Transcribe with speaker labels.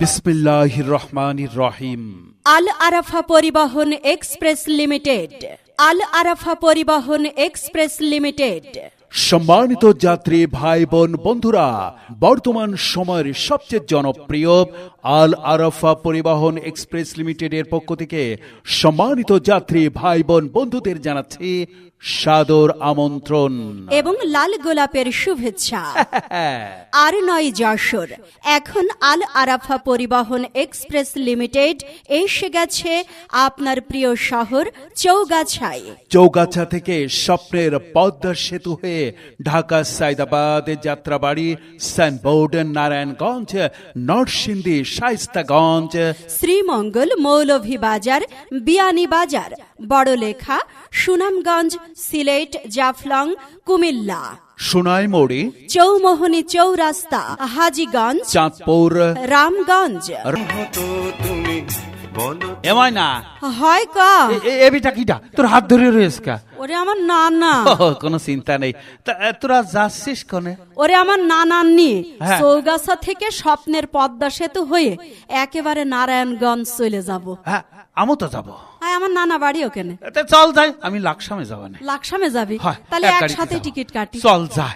Speaker 1: বিসমিল্লাহির রহমানির রহিম।
Speaker 2: আল আরাফা পরিবহন এক্সপ্রেস লিমিটেড। আল আরাফা পরিবহন এক্সপ্রেস লিমিটেড।
Speaker 1: সম্মানিত যাত্রী ভাই বোন বন্ধুরা বর্তমান সময়ের সবচেয়ে জনপ্রিয় আল আরাফা পরিবহন এক্সপ্রেস লিমিটেডের পক্ষ থেকে সম্মানিত যাত্রী ভাই বোন বন্ধুদের জানাচ্ছি সাদর আমন্ত্রণ।
Speaker 2: এবং লাল গোলাপের শুভেচ্ছা। আর নয় যশোর। এখন আল আরাফা পরিবহন এক্সপ্রেস লিমিটেড এসে গেছে আপনার প্রিয় শহর চৌগাছায়।
Speaker 1: চৌগাছা থেকে স্বপ্নের পদ্মা সেতু হয়ে ঢাকা সাইদাবাদ যাত্রাবাড়ি সাইনবোর্ড নারায়ণগঞ্জ নরসিংদী শাইস্তাগঞ্জ
Speaker 2: শ্রীমঙ্গল মৌলভীবাজার বিয়ানীবাজার বড়লেখা সুনামগঞ্জ সিলেট জাফলং কুমিল্লা।
Speaker 1: সোনাইমুড়ি
Speaker 2: চৌমোহনী চৌরাস্তা হাজীগঞ্জ
Speaker 1: চাঁদপুর।
Speaker 2: রামগঞ্জ।
Speaker 3: এমন তুমি বলো।
Speaker 4: না
Speaker 2: হয় কা।
Speaker 4: এ- বিটা এবিটা কিটা? তোর হাত ধরে রয়েছে কা?
Speaker 2: ওরে আমার নানা।
Speaker 4: ও, কোনো চিন্তা নেই। তোরা যাচ্ছিস কোনে?
Speaker 2: ওরে আমার
Speaker 4: হ্যাঁ।
Speaker 2: চৌগাছা থেকে স্বপ্নের পদ্মা সেতু হয়ে একেবারে নারায়ণগঞ্জ চলে যাব।
Speaker 4: হ্যাঁ আমও তো যাব।
Speaker 2: হ্যাঁ আমার নানা বাড়ি ওখানে
Speaker 4: চল যাই আমি লাকসামে যাব না।
Speaker 2: লাকসামে যাবি? তাহলে একসাথে টিকিট কাটি।
Speaker 4: চল যাই।